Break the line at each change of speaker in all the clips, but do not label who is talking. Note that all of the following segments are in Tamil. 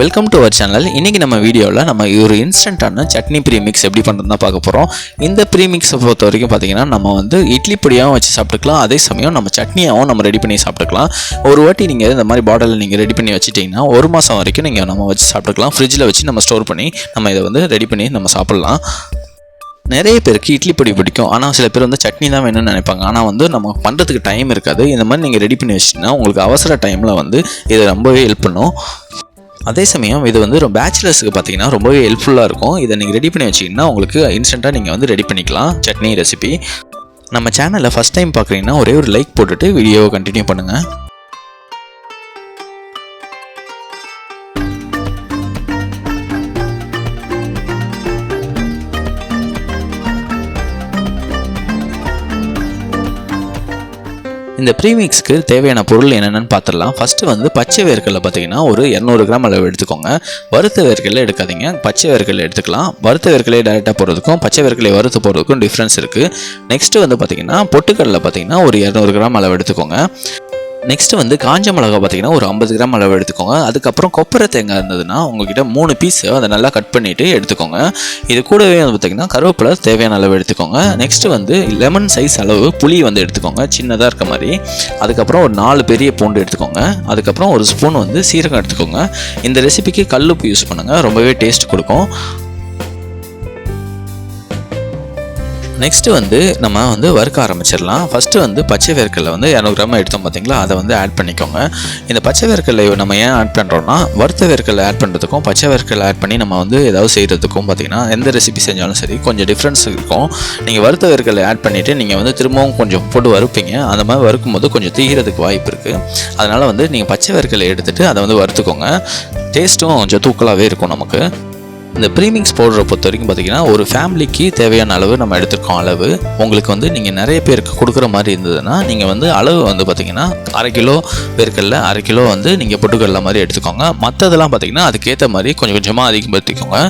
வெல்கம் டு அவர் சேனல் இன்றைக்கி நம்ம வீடியோவில் நம்ம ஒரு இன்ஸ்டண்ட்டான சட்னி ப்ரீமிக்ஸ் எப்படி பண்ணுறதுனா பார்க்க போகிறோம் இந்த ப்ரீமிக்ஸை பொறுத்த வரைக்கும் பார்த்தீங்கன்னா நம்ம வந்து இட்லி பொடியாகவும் வச்சு சாப்பிட்டுக்கலாம். அதே சமயம் நம்ம சட்னியாகவும் நம்ம ரெடி பண்ணி சாப்பிட்டுக்கலாம். ஒரு வாட்டி நீங்கள் இந்த மாதிரி பாட்டிலில் நீங்கள் ரெடி பண்ணி வச்சுட்டிங்கன்னா ஒரு மாதம் வரைக்கும் நீங்கள் நம்ம வச்சு சாப்பிட்டுக்கலாம். ஃப்ரிட்ஜில் வச்சு நம்ம ஸ்டோர் பண்ணி நம்ம இதை வந்து ரெடி பண்ணி நம்ம சாப்பிட்லாம். நிறைய பேருக்கு இட்லி பொடி பிடிக்கும். ஆனால் சில பேர் வந்து சட்னி தான் வேணும்னு நினைப்பாங்க. ஆனால் வந்து நம்ம பண்ணுறதுக்கு டைம் இருக்காது. இந்த மாதிரி நீங்கள் ரெடி பண்ணி வச்சிட்டிங்கன்னா உங்களுக்கு அவசர டைமில் வந்து இதை ரொம்பவே ஹெல்ப் பண்ணும். அதே சமயம் இது வந்து ரொம்ப பேச்சுலர்ஸுக்கு பார்த்தீங்கன்னா ரொம்பவே ஹெல்ப்ஃபுல்லாக இருக்கும். இதை நீங்கள் ரெடி பண்ணி வச்சிங்கன்னா உங்களுக்கு இன்ஸ்டண்ட்டாக நீங்கள் வந்து ரெடி பண்ணிக்கலாம். சட்னி ரெசிபி நம்ம சேனலில் ஃபஸ்ட் டைம் பார்க்குறீங்கன்னா ஒரே ஒரு லைக் போட்டுட்டு வீடியோவை கண்டினியூ பண்ணுங்கள் இந்த ப்ரீமிக்ஸ்க்கு தேவையான பொருள் என்னென்னு பார்த்துடலாம். ஃபஸ்ட்டு வந்து பச்சை வேர்க்கடலை பார்த்தீங்கன்னா ஒரு இரநூறு கிராம் அளவு எடுத்துக்கோங்க. வறுத்த வேர்க்கடலை எடுக்காதீங்க. பச்சை வேர்க்கடலை எடுத்துக்கலாம். வறுத்த வேர்க்கடலை டேரெக்டாக போகிறதுக்கும் பச்சை வேர்க்கடலை வறுத்து போகிறதுக்கும் டிஃப்ரென்ஸ் இருக்குது நெக்ஸ்ட்டு வந்து பார்த்தீங்கன்னா பொட்டுக்கடலை பார்த்தீங்கன்னா ஒரு இரநூறு கிராம் அளவு எடுத்துக்கோங்க. நெக்ஸ்ட் வந்து காஞ்ச மிளகா பார்த்தீங்கன்னா ஒரு ஐம்பது கிராம் அளவு எடுத்துக்கோங்க. அதுக்கப்புறம் கொப்பரை தேங்காய் இருந்ததுன்னா உங்ககிட்ட மூணு பீஸ் அதை நல்லா கட் பண்ணிவிட்டு எடுத்துக்கோங்க. இது கூடவே வந்து பார்த்தீங்கன்னா கருவேப்பிலை தேவையான அளவு எடுத்துக்கோங்க. நெக்ஸ்ட் வந்து லெமன் சைஸ் அளவு புளி வந்து எடுத்துக்கோங்க. சின்னதாக இருக்க மாதிரி. அதுக்கப்புறம் ஒரு நாலு பெரிய பூண்டு எடுத்துக்கோங்க. அதுக்கப்புறம் ஒரு ஸ்பூன் வந்து சீரகம் எடுத்துக்கோங்க. இந்த ரெசிபிக்கு கல்லுப்பு யூஸ் பண்ணுங்கள் ரொம்பவே டேஸ்ட் கொடுக்கும். நெக்ஸ்ட்டு வந்து நம்ம வந்து வறுக்க ஆரம்பிச்சிடலாம். ஃபஸ்ட்டு வந்து பச்சை வேர்க்கடலை வந்து இரநூறு கிராம் எடுத்தோம் பார்த்தீங்களா அதை வந்து ஆட் பண்ணிக்கோங்க. இந்த பச்சை வேர்க்கடலை நம்ம ஏன் ஆட் பண்ணுறோம்னா வறுத்த வேர்க்கடலை ஆட் பண்ணுறதுக்கும் பச்சை வேர்க்கடலை ஆட் பண்ணி நம்ம வந்து ஏதாவது செய்கிறதுக்கும் பார்த்தீங்கன்னா எந்த ரெசிபி செஞ்சாலும் சரி கொஞ்சம் டிஃப்ரென்ஸ் இருக்கும். நீங்கள் வறுத்த வேர்க்கடலை ஆட் பண்ணிவிட்டு நீங்கள் வந்து திரும்பவும் கொஞ்சம் போட்டு வறுப்பீங்க. அந்த மாதிரி வறுக்கும் போது கொஞ்சம் தீகிறதுக்கு வாய்ப்பு இருக்குது அதனால் வந்து நீங்கள் பச்சை வேர்க்கடலை எடுத்துகிட்டு அதை வந்து வறுத்துக்கோங்க. டேஸ்ட்டும் கொஞ்சம் தூக்கலாகவே இருக்கும் நமக்கு. இந்த ப்ரீமிக்ஸ் பவுடரை பொறுத்த வரைக்கும் பார்த்தீங்கன்னா ஒரு ஃபேமிலிக்கு தேவையான அளவு நம்ம எடுத்துருக்கோம் அளவு. உங்களுக்கு வந்து நீங்கள் நிறைய பேருக்கு கொடுக்குற மாதிரி இருந்ததுன்னா நீங்கள் வந்து அளவு வந்து பார்த்தீங்கன்னா அரை கிலோ பேருக்கல்ல அரை கிலோ வந்து நீங்கள் பொட்டுக்கடலை மாதிரி எடுத்துக்கோங்க. மற்றதெல்லாம் பார்த்தீங்கன்னா அதுக்கேற்ற மாதிரி கொஞ்சம் கொஞ்சமாக அதிகப்படுத்திக்கோங்க.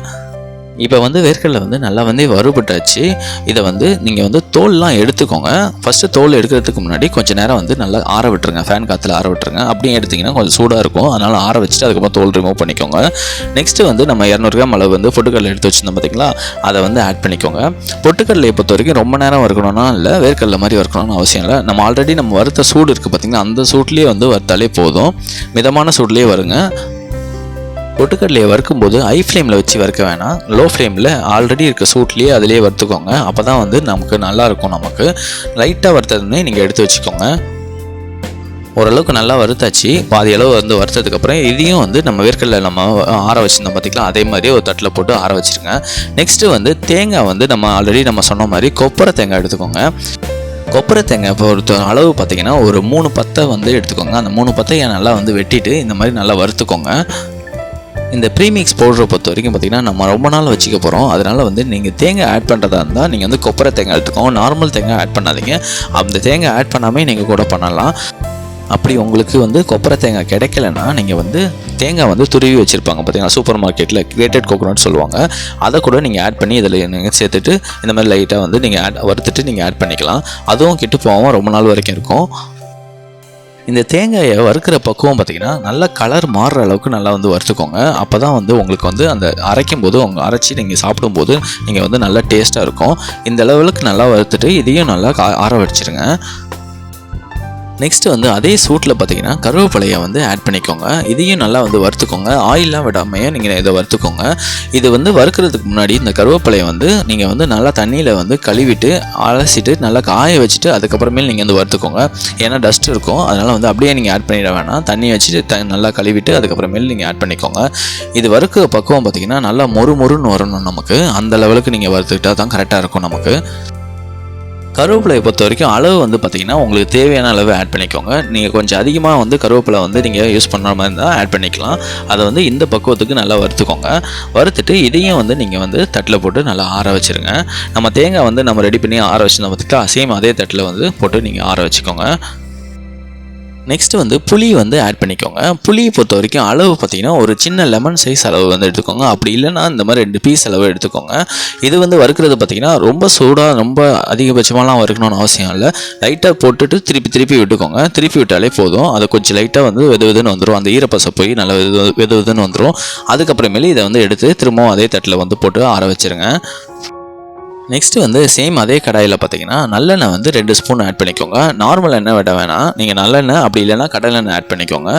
இப்போ வந்து வேர்க்கடலை வந்து நல்லா வந்து வறுபட்டாச்சு. இதை வந்து நீங்கள் வந்து தோல்லாம் எடுத்துக்கோங்க. ஃபஸ்ட்டு தோல் எடுக்கிறதுக்கு முன்னாடி கொஞ்சம் நேரம் வந்து நல்லா ஆற விட்டுருங்க. ஃபேன் காற்றுல ஆற விட்டுருங்க. அப்படியே எடுத்திங்கன்னா கொஞ்சம் சூடாக இருக்கும். அதனால் ஆற வச்சுட்டு அதுக்கப்புறம் தோல் ரிமூவ் பண்ணிக்கோங்க. நெக்ஸ்ட்டு வந்து நம்ம இரநூறு கிராம் அளவு வந்து பொட்டுக்கடலை எடுத்து வச்சுருந்தோம் பார்த்தீங்களா அதை வந்து ஆட் பண்ணிக்கோங்க. பொட்டுக்கடலையை பொறுத்த வரைக்கும் ரொம்ப நேரம் வறுக்கணும்னா இல்லை வேர்க்கடலை மாதிரி வறுக்கணும்னு அவசியம் இல்லை. நம்ம ஆல்ரெடி நம்ம வறுத்த சூடு இருக்குது பார்த்தீங்கன்னா அந்த சூட்லேயே வந்து வறுத்தாலே போதும். மிதமான சூட்லேயே வருங்க. பொட்டுக்கடலையை வறுக்கும்போது ஹை ஃப்ளேமில் வச்சு வறுக்க வேணாம். லோ ஃப்ளேமில் ஆல்ரெடி இருக்க சூட்லேயே அதிலேயே வறுத்துக்கோங்க. அப்போ தான் வந்து நமக்கு நல்லாயிருக்கும் நமக்கு. லைட்டாக வறுத்ததுன்னே நீங்கள் எடுத்து வச்சுக்கோங்க. ஓரளவுக்கு நல்லா வறுத்தாச்சு. பாதி அளவு வந்து வறுத்ததுக்கப்புறம் இதையும் வந்து நம்ம வேர்க்கடலை நம்ம ஆற வச்சுருந்தோம் பார்த்திங்களா அதே மாதிரி ஒரு தட்டில் போட்டு ஆற வச்சுருங்க. நெக்ஸ்ட்டு வந்து தேங்காய் வந்து நம்ம ஆல்ரெடி நம்ம சொன்ன மாதிரி கொப்பரை தேங்காய் எடுத்துக்கோங்க. கொப்பரை தேங்காய் பொறுத்த அளவு பார்த்தீங்கன்னா ஒரு மூணு பத்தை வந்து எடுத்துக்கோங்க. அந்த மூணு பத்தையை நல்லா வந்து வெட்டிட்டு இந்த மாதிரி நல்லா வறுத்துக்கோங்க. இந்த ப்ரீமிக்ஸ் பவுடரை பொறுத்த வரைக்கும் பார்த்தீங்கன்னா நம்ம ரொம்ப நாள் வச்சுக்க போகிறோம் அதனால் வந்து நீங்கள் தேங்காய் ஆட் பண்ணுறதா இருந்தால் நீங்கள் வந்து கொப்பரை தேங்காய் எடுத்துக்கோங்க. நார்மல் தேங்காய் ஆட் பண்ணாதீங்க. அந்த தேங்காய் ஆட் பண்ணாமல் நீங்கள் கூட பண்ணலாம். அப்படி உங்களுக்கு வந்து கொப்பரை தேங்காய் கிடைக்கலன்னா நீங்கள் வந்து தேங்காய் வந்து துருவி வச்சுருப்பாங்க. பார்த்தீங்கன்னா சூப்பர் மார்க்கெட்டில் கிரேட்டட் கோகோனட் சொல்லுவாங்க. அதை கூட நீங்கள் ஆட் பண்ணி இதில் நீங்கள் சேர்த்துட்டு இந்த மாதிரி லைட்டாக வந்து நீங்கள் ஆட் வறுத்துட்டு நீங்கள் ஆட் பண்ணிக்கலாம். அதுவும் கெட்டு போகாமல் ரொம்ப நாள் வரைக்கும் இருக்கும். இந்த தேங்காயை வறுக்கிற பக்குவம் பார்த்தீங்கன்னா நல்லா கலர் மாறுற அளவுக்கு நல்லா வந்து வறுத்துக்கோங்க. அப்போ தான் வந்து உங்களுக்கு வந்து அந்த அரைக்கும் போது உங்கள் அரைச்சி நீங்கள் சாப்பிடும்போது நீங்கள் வந்து நல்லா டேஸ்ட்டாக இருக்கும். இந்த லெவலுக்கு நல்லா வறுத்துட்டு இதையும் நல்லா கா ஆற வச்சிருங்க. நெக்ஸ்ட் வந்து அதே சூட்டில் பார்த்தீங்கன்னா கருவேப்பிலையை வந்து ஆட் பண்ணிக்கோங்க. இதையும் நல்லா வந்து வறுத்துக்கோங்க. ஆயிலெலாம் விடாமையே நீங்கள் இதை வறுத்துக்கோங்க. இது வந்து வறுக்கிறதுக்கு முன்னாடி இந்த கருவேப்பிலையை வந்து நீங்கள் வந்து நல்லா தண்ணியில் வந்து கழுவிட்டு அலசிட்டு நல்லா காய வச்சுட்டு அதுக்கப்புறமேல் நீங்கள் வந்து வறுத்துக்கோங்க. ஏன்னா டஸ்ட் இருக்கும். அதனால் வந்து அப்படியே நீங்கள் ஆட் பண்ணிட வேணாம். தண்ணி வச்சுட்டு த நல்லா கழுவிட்டு அதுக்கப்புறமேல் நீங்கள் ஆட் பண்ணிக்கோங்க. இது வறுக்க பக்குவம் பார்த்தீங்கன்னா நல்லா மொறு மொறுன்னு வரணும் நமக்கு. அந்த லெவலுக்கு நீங்கள் வறுத்துக்கிட்டால் தான் கரெக்டாக இருக்கும் நமக்கு. கருவேப்பிலையை பொறுத்த வரைக்கும் அளவு வந்து பார்த்திங்கன்னா உங்களுக்கு தேவையான அளவு ஆட் பண்ணிக்கோங்க. நீங்கள் கொஞ்சம் அதிகமாக வந்து கருவேப்பிலை வந்து நீங்கள் யூஸ் பண்ணுற மாதிரி இருந்தால் ஆட் பண்ணிக்கலாம். அதை வந்து இந்த பக்குவத்துக்கு நல்லா வறுத்துக்கோங்க. வறுத்துட்டு இதையும் வந்து நீங்கள் வந்து தட்டில் போட்டு நல்லா ஆற வச்சுருங்க. நம்ம தேங்காய் வந்து நம்ம ரெடி பண்ணி ஆற வச்சுருந்தோம் பார்த்திங்களா? சேம் அதே தட்டில் வந்து போட்டு நீங்கள் ஆற வச்சுக்கோங்க. நெக்ஸ்ட் வந்து புளி வந்து ஆட் பண்ணிக்கோங்க. புளியை பொறுத்த வரைக்கும் அளவு பார்த்தீங்கன்னா ஒரு சின்ன லெமன் சைஸ் அளவு வந்து எடுத்துக்கோங்க. அப்படி இல்லைன்னா இந்த மாதிரி ரெண்டு பீஸ் அளவு எடுத்துக்கோங்க. இது வந்து வறுக்கிறது பார்த்தீங்கன்னா ரொம்ப சூடாக ரொம்ப அதிகபட்சமாலாம் வறுக்கணும்னு அவசியம் இல்லை. லைட்டாக போட்டுட்டு திருப்பி திருப்பி விட்டுக்கோங்க. திருப்பி விட்டாலே போதும். அதை கொஞ்சம் லைட்டாக வந்து வெது வெதுன்னு வந்துடும் அந்த ஈரப்பசை போய் நல்லா வெது வெது வெதுன்னு வந்துடும் அதுக்கப்புறமேலே இதை வந்து எடுத்து திரும்பவும் அதே தட்டில் வந்து போட்டு ஆற வச்சிருங்க. நெக்ஸ்ட்டு வந்து சேம் அதே கடாயில் பார்த்தீங்கன்னா நல்லெண்ணெய் வந்து ரெண்டு ஸ்பூன் ஆட் பண்ணிக்கோங்க. நார்மல் எண்ணெய் விட வேணாம். நீங்கள் நல்லெண்ணெய் அப்படி இல்லைன்னா கடலெண்ணெய் ஆட் பண்ணிக்கோங்க.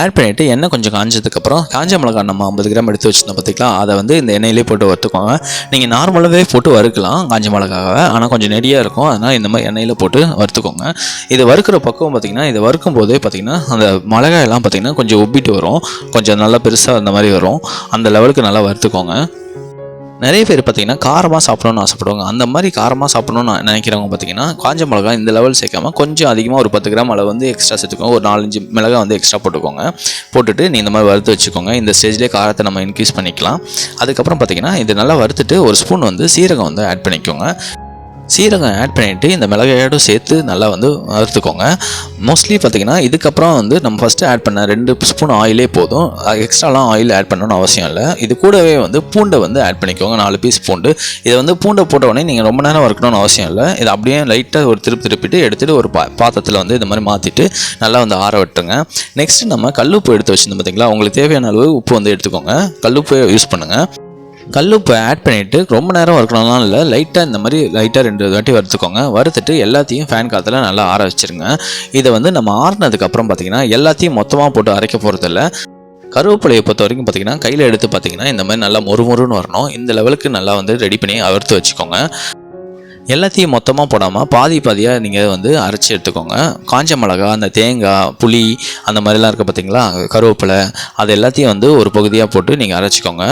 ஆட் பண்ணிவிட்டு எண்ணெய் கொஞ்சம் காஞ்சதுக்கப்புறம் காஞ்ச மிளகாய் நம்ம ஐம்பது கிராம் எடுத்து வச்சுருந்தோம் பார்த்திங்களா அதை வந்து இந்த எண்ணெயிலே போட்டு வறுத்துக்கோங்க. நீங்கள் நார்மலாகவே போட்டு வறுக்கலாம் காஞ்ச மிளகாவை. ஆனால் கொஞ்சம் நெடியாக இருக்கும். அதனால் இந்த மாதிரி எண்ணெயில் போட்டு வறுத்துக்கோங்க. இது வறுக்கிற பக்கம் பார்த்திங்கன்னா இது வறுக்கும் போதே பார்த்திங்கன்னா அந்த மிளகாயெல்லாம் பார்த்திங்கன்னா கொஞ்சம் உப்பிட்டு வரும். கொஞ்சம் நல்லா பெருசாக அந்த மாதிரி வரும். அந்த லெவலுக்கு நல்லா வறுத்துக்கோங்க. நிறைய பேர் பார்த்தீங்கன்னா காரமாக சாப்பிடணும்னு ஆசைப்படுவாங்க. அந்த மாதிரி காரமாக சாப்பிடணும்னு நினைக்கிறவங்க பார்த்தீங்கன்னா காஞ்ச மிளகா இந்த லெவல் சேர்க்காம கொஞ்சம் அதிகமாக ஒரு பத்து கிராம் அளவு வந்து எக்ஸ்ட்ரா சேர்த்துக்கோங்க. ஒரு நாலஞ்சு மிளகா வந்து எக்ஸ்ட்ரா போட்டுக்கோங்க. போட்டுட்டு நீ இந்த மாதிரி வறுத்து வச்சுக்கோங்க. இந்த ஸ்டேஜ்லேயே காரத்தை நம்ம இன்க்ரீஸ் பண்ணிக்கலாம். அதுக்கப்புறம் பார்த்திங்கன்னா இது நல்லா வறுத்துட்டு ஒரு ஸ்பூன் வந்து சீரகம் வந்து ஆட் பண்ணிக்கோங்க. சீரகம் ஆட் பண்ணிவிட்டு இந்த மிளகாயோடும் சேர்த்து நல்லா வந்து வறுத்துக்கோங்க. மோஸ்ட்லி பார்த்தீங்கன்னா இதுக்கப்புறம் வந்து நம்ம ஃபஸ்ட்டு ஆட் பண்ண ரெண்டு ஸ்பூன் ஆயிலே போதும். எக்ஸ்ட்ராலாம் ஆயில் ஆட் பண்ணணும்னு அவசியம் இல்லை. இது கூடவே வந்து பூண்டை வந்து ஆட் பண்ணிக்கோங்க. நாலு பீஸ் பூண்டு. இதை வந்து பூண்டை போட்ட உடனே நீங்கள் ரொம்ப நேரம் வறுக்கணும்னு அவசியம் இல்லை. இதை அப்படியே லைட்டாக ஒரு திருப்பி திருப்பிட்டு எடுத்துகிட்டு ஒரு பா பாத்திரத்தில் வந்து இந்த மாதிரி மாற்றிட்டு நல்லா வந்து ஆற விட்டுருங்க. நெக்ஸ்ட்டு நம்ம கல்லுப்பு எடுத்து வச்சுருந்தோம் பார்த்தீங்களா உங்களுக்கு தேவையான அளவு உப்பு வந்து எடுத்துக்கோங்க. கல்லுப்பு யூஸ் பண்ணுங்கள் கல்லுப்பை ஆட் பண்ணிவிட்டு ரொம்ப நேரம் வறுக்கணும்லாம் இல்லை. லைட்டாக இந்த மாதிரி லைட்டாக ரெண்டு வாட்டி வறுத்துக்கோங்க. வறுத்துட்டு எல்லாத்தையும் ஃபேன் காற்றுல நல்லா ஆற வச்சுருங்க. இதை வந்து நம்ம ஆறுனதுக்கப்புறம் பார்த்தீங்கன்னா எல்லாத்தையும் மொத்தமாக போட்டு அரைக்க போகிறதில்ல கருவேப்பிலையை பொறுத்த வரைக்கும் பார்த்தீங்கன்னா கையில் எடுத்து பார்த்திங்கன்னா இந்த மாதிரி நல்லா மொறுமொறுன்னு வரணும். இந்த லெவலுக்கு நல்லா வந்து ரெடி பண்ணி அறுத்து வச்சுக்கோங்க. எல்லாத்தையும் மொத்தமாக போடாமல் பாதி பாதியாக நீங்கள் வந்து அரைச்சி எடுத்துக்கோங்க. காஞ்ச மிளகா அந்த தேங்காய் புளி அந்த மாதிரிலாம் இருக்குது பார்த்தீங்களா கருவேப்பிலை அது எல்லாத்தையும் வந்து ஒரு பகுதியாக போட்டு நீங்கள் அரைச்சிக்கோங்க.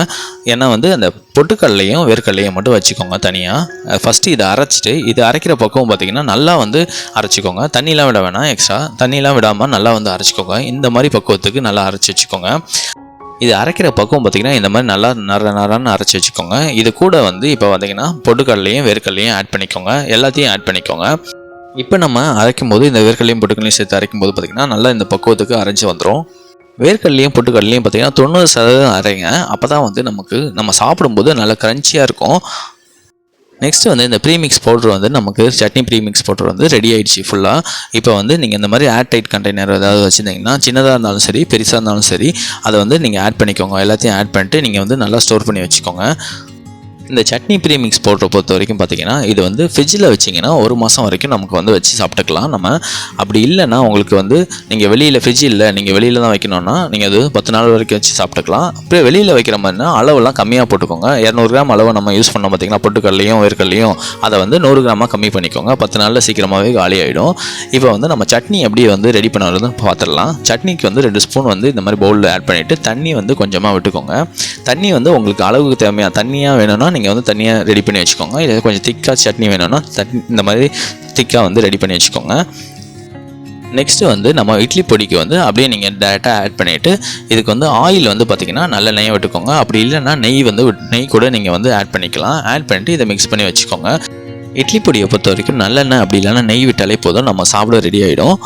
ஏன்னா வந்து அந்த பொட்டுக்கல்லையும் வேர்க்கடலையும் மட்டும் வச்சுக்கோங்க தனியாக ஃபஸ்ட்டு இதை அரைச்சிட்டு இது அரைக்கிற பக்கம் பார்த்தீங்கன்னா நல்லா வந்து அரைச்சிக்கோங்க. தண்ணிலாம் விட வேணாம் எக்ஸ்ட்ரா தண்ணிலாம் விடாமல் நல்லா வந்து அரைச்சிக்கோங்க. இந்த மாதிரி பக்குவத்துக்கு நல்லா அரைச்சி வச்சுக்கோங்க. இது அரைக்கிற பக்குவம் பார்த்திங்கன்னா இந்த மாதிரி நல்லா நர நரன்னு அரைச்சி வச்சுக்கோங்க. இது கூட வந்து இப்போ பார்த்திங்கன்னா பொட்டுக்கடலையும் வேர்க்கடலையும் ஆட் பண்ணிக்கோங்க. எல்லாத்தையும் ஆட் பண்ணிக்கோங்க. இப்போ நம்ம அரைக்கும் போது இந்த வேர்க்கடலையும் பொட்டுக்கடலையும் சேர்த்து அரைக்கும் போது பார்த்திங்கன்னா நல்லா இந்த பக்குவத்துக்கு அரைச்சி வந்துடும் வேர்க்கடலையும் பொட்டுக்கடலையும் பார்த்திங்கன்னா தொண்ணூறு சதவீதம் அரைங்க. அப்போ தான் வந்து நமக்கு நம்ம சாப்பிடும்போது நல்லா க்ரன்ச்சியாக இருக்கும். நெக்ஸ்ட் வந்து இந்த ப்ரீமிக்ஸ் பவுடர் வந்து நமக்கு சட்னி ப்ரீமிக்ஸ் பவுடர் வந்து ரெடி ஆகிடுச்சு ஃபுல்லாக இப்போ வந்து நீங்கள் இந்த மாதிரி ஏர் டைட் கண்டெய்னர் ஏதாவது வச்சுருந்தீங்கன்னா சின்னதாக இருந்தாலும் சரி பெருசாக இருந்தாலும் சரி அதை வந்து நீங்கள் ஆட் பண்ணிக்கோங்க. எல்லாத்தையும் ஆட் பண்ணிட்டு நீங்கள் வந்து நல்லா ஸ்டோர் பண்ணி வச்சுக்கோங்க. இந்த சட்னி ப்ரீமிக்ஸ் போடுற பொறுத்த வரைக்கும் பார்த்தீங்கன்னா இது வந்து ஃப்ரிட்ஜில் வச்சிங்கன்னா ஒரு மாதம் வரைக்கும் நமக்கு வந்து வச்சு சாப்பிட்டுக்கலாம். நம்ம அப்படி இல்லைன்னா உங்களுக்கு வந்து நீங்கள் வெளியில் ஃப்ரிட்ஜ் இல்லை நீங்கள் வெளியில் தான் வைக்கணும்னா நீங்கள் அது பத்து நாள் வரைக்கும் வச்சு சாப்பிட்டுக்கலாம். அப்படியே வெளியில் வைக்கிற மாதிரினா அளவுலாம் கம்மியாக போட்டுக்கோங்க. இரநூறு கிராம் அளவு நம்ம யூஸ் பண்ணோம் பார்த்தீங்கன்னா பொட்டுக்கல்லையும் வேர்க்கல்லையும் அதை வந்து நூறு கிராமாக கம்மி பண்ணிக்கோங்க. பத்து நாளில் சீக்கிரமாகவே காலி ஆகிடும் இப்போ வந்து நம்ம சட்னி எப்படி வந்து ரெடி பண்ணுறதுன்னு பார்த்துடலாம் சட்னிக்கு வந்து ரெண்டு ஸ்பூன் வந்து இந்த மாதிரி பவுலில் ஆட் பண்ணிவிட்டு தண்ணி வந்து கொஞ்சமாக விட்டுக்கோங்க. தண்ணி வந்து உங்களுக்கு அளவுக்கு தேவையான தண்ணியாக வேணும்னா நீங்கள் வந்து தனியாக ரெடி பண்ணி வச்சுக்கோங்க. இல்லை கொஞ்சம் திக்காக சட்னி வேணும்னா சட்னி இந்த மாதிரி திக்காக வந்து ரெடி பண்ணி வச்சுக்கோங்க. நெக்ஸ்ட்டு வந்து நம்ம இட்லி பொடிக்கு வந்து அப்படியே நீங்கள் டேரெக்டாக ஆட் பண்ணிவிட்டு இதுக்கு வந்து ஆயில் வந்து பார்த்திங்கன்னா நல்ல நெய்யை விட்டுக்கோங்க. அப்படி இல்லைன்னா நெய் வந்து நெய் கூட நீங்கள் வந்து ஆட் பண்ணிக்கலாம். ஆட் பண்ணிவிட்டு இதை மிக்ஸ் பண்ணி வச்சுக்கோங்க. இட்லி பொடியை பொறுத்த வரைக்கும் நல்லெண்ணெய் அப்படி இல்லைன்னா நெய் விட்டாலே போதும். நம்ம சாப்பிட ரெடி ஆகிடும்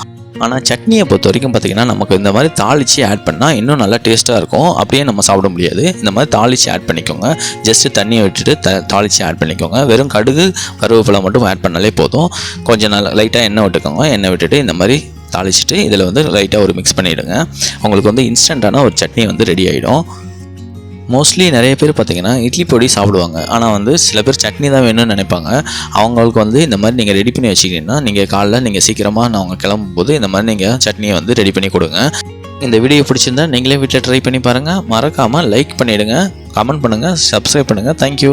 ஆனால் சட்னியை பொறுத்த வரைக்கும் பார்த்திங்கன்னா நமக்கு இந்த மாதிரி தாளித்து ஆட் பண்ணால் இன்னும் நல்லா டேஸ்ட்டாக இருக்கும். அப்படியே நம்ம சாப்பிட முடியாது. இந்த மாதிரி தாளித்து ஆட் பண்ணிக்கோங்க. ஜஸ்ட்டு தண்ணியை விட்டுட்டு த தாளித்து ஆட் பண்ணிக்கோங்க. வெறும் கடுகு கருவேப்பிலை மட்டும் ஆட் பண்ணாலே போதும். கொஞ்சம் நல்லா லைட்டாக எண்ணெய் விட்டுக்கோங்க. எண்ணெய் விட்டுட்டு இந்த மாதிரி தாளிச்சிட்டு இதில் வந்து லைட்டாக ஒரு மிக்ஸ் பண்ணிவிடுங்க உங்களுக்கு வந்து இன்ஸ்டண்ட்டான ஒரு சட்னி வந்து ரெடி ஆகிடும் மோஸ்ட்லி நிறைய பேர் பார்த்தீங்கன்னா இட்லி பொடி சாப்பிடுவாங்க. ஆனால் வந்து சில பேர் சட்னி தான் வேணும்னு நினைப்பாங்க. அவங்களுக்கு வந்து இந்த மாதிரி நீங்கள் ரெடி பண்ணி வச்சுக்கிட்டீங்கன்னா நீங்கள் காலைல நீங்கள் சீக்கிரமாக நான் அவங்க கிளம்பும்போது இந்த மாதிரி நீங்கள் சட்னியை வந்து ரெடி பண்ணி கொடுங்க. இந்த வீடியோ பிடிச்சிருந்தா நீங்களே வீட்டில் ட்ரை பண்ணி பாருங்கள் மறக்காமல் லைக் பண்ணிவிடுங்க கமெண்ட் பண்ணுங்கள் சப்ஸ்கிரைப் பண்ணுங்கள் தேங்க்யூ